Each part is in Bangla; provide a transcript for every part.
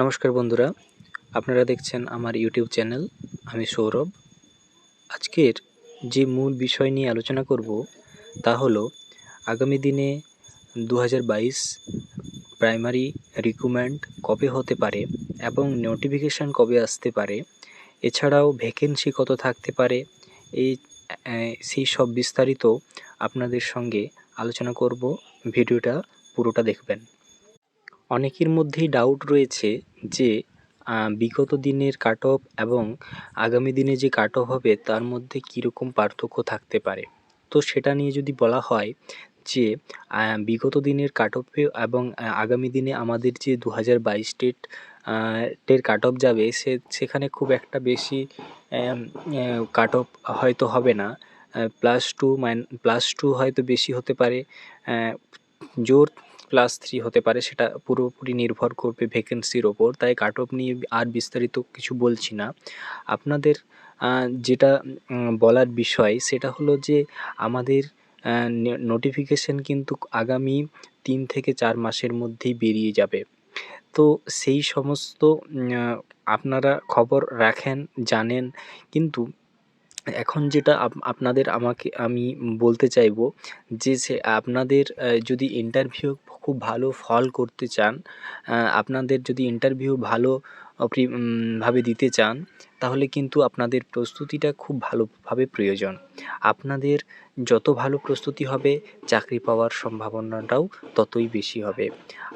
নমস্কার বন্ধুরা, আপনারা দেখছেন আমার ইউটিউব চ্যানেল, আমি সৌরভ। আজকের যে মূল বিষয় নিয়ে আলোচনা করব তা হলো, আগামী দিনে দু হাজার বাইশ প্রাইমারি রিক্রুটমেন্ট কবে হতে পারে এবং নোটিফিকেশান কবে আসতে পারে, এছাড়াও ভ্যাকেন্সি কত থাকতে পারে, এই সেই সব বিস্তারিত আপনাদের সঙ্গে আলোচনা করব। ভিডিওটা পুরোটা দেখবেন। অনেকের মধ্যেই ডাউট রয়েছে যে বিগত দিনের কাট অফ এবং আগামী দিনে যে কাট অফ হবে, তার মধ্যে কীরকম পার্থক্য থাকতে পারে? তো সেটা নিয়ে যদি বলা হয় যে বিগত দিনের কাট অফে এবং আগামী দিনে আমাদের যে দু হাজার বাইশ টেট টের কাট অফ যাবে, সে, সেখানে খুব একটা বেশি কাট অফ হয়তো হবে না। Plus two minus plus two হয়তো বেশি হতে পারে। জোর প্লাস থ্রি হতে পারে, সেটা পুরোপুরি নির্ভর করবে ভ্যাকেন্সির ওপর। তাই কাট অফ নিয়ে আর বিস্তারিত কিছু বলছি না। আপনাদের যেটা বলার বিষয়, সেটা হলো যে আমাদের নোটিফিকেশন কিন্তু আগামী তিন থেকে চার মাসের মধ্যেই বেরিয়ে যাবে। তো সেই সমস্ত আপনারা খবর রাখেন, জানেন, কিন্তু এখন যেটা আপনাদের আমাকে, আমি বলতে চাইব যে সে আপনাদের যদি ইন্টারভিউ খুব ভালো ফল করতে চান আপনাদের যদি ইন্টারভিউ ভালো ভাবে দিতে চান, তাহলে কিন্তু আপনাদের প্রস্তুতিটা খুব ভালোভাবে প্রয়োজন। আপনাদের যত ভালো প্রস্তুতি হবে, চাকরি পাওয়ার সম্ভাবনাটাও ততই বেশি হবে।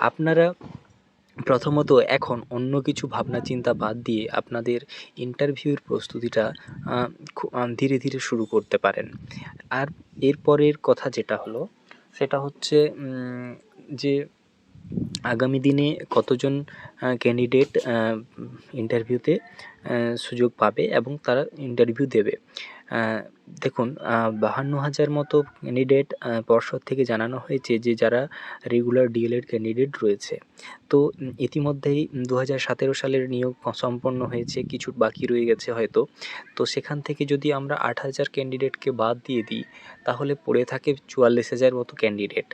আপনারা প্রথমত এখন অন্য কিছু ভাবনা চিন্তা বাদ দিয়ে আপনাদের ইন্টারভিউর প্রস্তুতিটা ধীরে ধীরে শুরু করতে পারেন। আর এরপরের কথা যেটা হলো, সেটা হচ্ছে যে আগামী দিনে কতজন ক্যান্ডিডেট ইন্টারভিউতে সুযোগ পাবে এবং তারা ইন্টারভিউ দেবে। দেখুন বাহান্ন হাজার মতো ক্যান্ডিডেট পর্ষদ থেকে জানানো হয়েছে যে যারা রেগুলার ডিএলএড ক্যান্ডিডেট রয়েছে। তো ইতিমধ্যেই দু হাজার সতেরো সালের নিয়োগ সম্পন্ন হয়েছে, কিছু বাকি রয়ে গেছে হয়তো। তো, সেখান থেকে যদি আমরা আট হাজার ক্যান্ডিডেটকে বাদ দিয়ে দিই, তাহলে পড়ে থাকে চুয়াল্লিশ হাজার মতো ক্যান্ডিডেট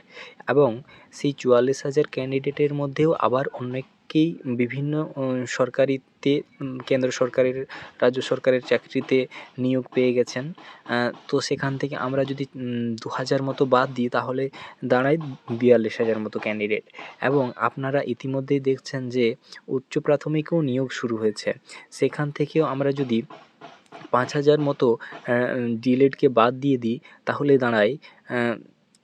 এবং সেই চুয়াল্লিশ হাজার ক্যান্ডিডেটের মধ্যেও আবার অনেকেই বিভিন্ন সরকারিতে কেন্দ্র সরকারের, রাজ্য সরকারের চাকরিতে নিয়োগ পেয়ে গেছেন। তো সেখান থেকে আমরা যদি দু হাজার মতো বাদ দিই, তাহলে দাঁড়ায় বিয়াল্লিশ হাজার মতো ক্যান্ডিডেট এবং আপনারা ইতিমধ্যেই দেখছেন যে, উচ্চ প্রাথমিকেও নিয়োগ শুরু হয়েছে। সেখান থেকেও আমরা যদি পাঁচ হাজার মতো ডিএলএডকে বাদ দিয়ে দিই, তাহলে দাঁড়ায়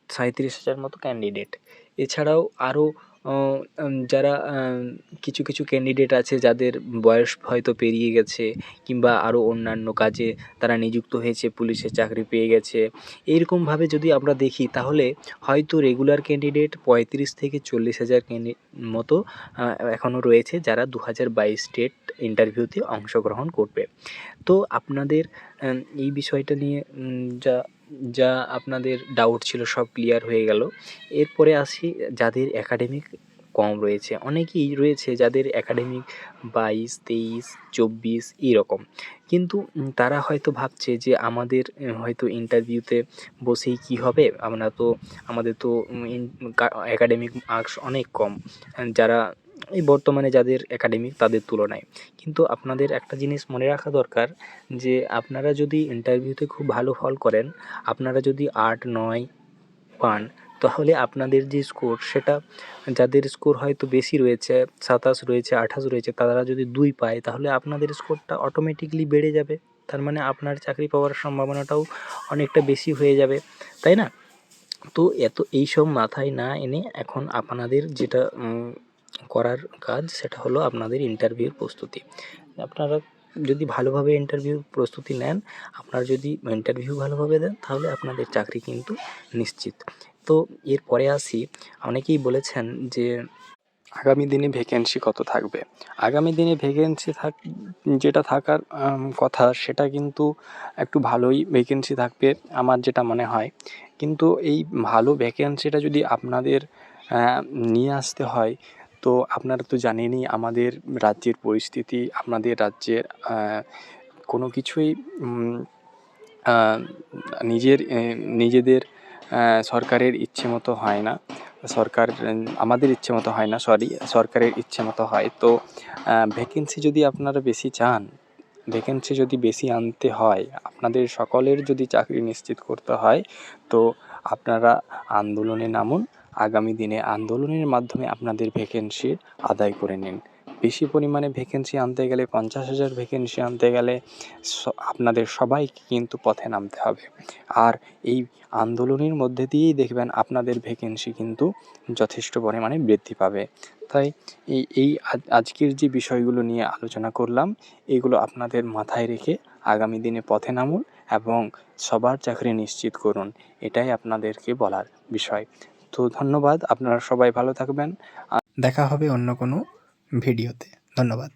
সাঁইত্রিশ হাজার মতো ক্যান্ডিডেট এছাড়াও আরও যারা কিছু কিছু ক্যান্ডিডেট আছে যাদের বয়স হয়তো পেরিয়ে গেছে কিংবা আরও অন্যান্য কাজে তারা নিযুক্ত হয়েছে পুলিশের চাকরি পেয়ে গেছে এইরকমভাবে যদি আমরা দেখি তাহলে হয়তো রেগুলার ক্যান্ডিডেট পঁয়ত্রিশ থেকে চল্লিশ হাজার ক্যান্ডি মতো এখনও রয়েছে যারা দু হাজার বাইশ স্টেট ইন্টারভিউতে অংশগ্রহণ করবে। তো আপনাদের এই বিষয়টা নিয়ে যা যা আপনাদের ডাউট ছিল সব ক্লিয়ার হয়ে গেল। এরপরে আসি যাদের একাডেমিক কম রয়েছে। অনেকেই রয়েছে যাদের একাডেমিক বাইশ, তেইশ, চব্বিশ এইরকম কিন্তু তারা হয়তো ভাবছে যে আমাদের হয়তো ইন্টারভিউতে বসেই কি হবে? আমরা তো, আমাদের তো একাডেমিক মার্কস অনেক কম। যারা এই বর্তমানে যাদের একাডেমিক তাদের তুলনায়। কিন্তু আপনাদের একটা জিনিস মনে রাখা দরকার যে, আপনারা যদি ইন্টারভিউতে খুব ভালো ফল করেন, আপনারা যদি আট, নয় পান, তাহলে আপনাদের যে স্কোর সেটা, যাদের স্কোর হয়তো বেশি রয়েছে, সাতাশ রয়েছে, আঠাশ রয়েছে, তারা যদি দুই পায়, তাহলে আপনাদের স্কোরটা অটোমেটিকলি বেড়ে যাবে। তার মানে আপনার চাকরি পাওয়ার সম্ভাবনাটাও অনেকটা বেশি হয়ে যাবে, তাই না? তো এত, এইসব মাথায় না এনে এখন আপনাদের যেটা করার কাজ সেটা হলো আপনাদের ইন্টারভিউর প্রস্তুতি। আপনারা যদি ভালোভাবে ইন্টারভিউ প্রস্তুতি নেন, আপনারা যদি ইন্টারভিউ ভালোভাবে দেন, তাহলে আপনাদের চাকরি কিন্তু নিশ্চিত। তো এরপরে আসি, অনেকেই বলেছেন যে আগামী দিনে ভ্যাকেন্সি কত থাকবে? আগামী দিনে ভ্যাকেন্সি থাক, যেটা থাকার কথা, সেটা কিন্তু একটু ভালোই ভ্যাকেন্সি থাকবে আমার যেটা মনে হয়। কিন্তু এই ভালো ভ্যাকেন্সিটা যদি আপনাদের নিয়ে আসতে হয় তো আপনারা তো জানেনই আমাদের রাজ্যের পরিস্থিতি আপনাদের রাজ্যের কোনো কিছুই নিজের নিজেদের সরকারের ইচ্ছে মতো হয় না। সরকার, আমাদের ইচ্ছে মতো হয় না, সরি, সরকারের ইচ্ছে মতো হয়। তো ভ্যাকেন্সি যদি আপনারা বেশি চান ভ্যাকেন্সি যদি বেশি আনতে হয়, আপনাদের সকলের যদি চাকরি নিশ্চিত করতে হয়, তো আপনারা আন্দোলনে নামুন। আগামী দিনে আন্দোলনের মাধ্যমে আপনাদের ভ্যাকেন্সি আদায় করে নিন। বেশি পরিমাণে ভ্যাকেন্সি আনতে গেলে, পঞ্চাশ হাজার ভ্যাকেন্সি আনতে গেলে আপনাদের সবাইকে কিন্তু পথে নামতে হবে। আর এই আন্দোলনের মধ্যে দিয়েই দেখবেন আপনাদের ভ্যাকেন্সি কিন্তু যথেষ্ট পরিমাণে বৃদ্ধি পাবে। তাই এই এই আজ- আজকের যে বিষয়গুলো নিয়ে আলোচনা করলাম, এগুলো আপনাদের মাথায় রেখে আগামী দিনে পথে নামুন এবং সবার চাকরি নিশ্চিত করুন। এটাই আপনাদেরকে বলার বিষয়। তো ধন্যবাদ। আপনারা সবাই ভালো থাকবেন। দেখা হবে অন্য কোনো ভিডিওতে। ধন্যবাদ।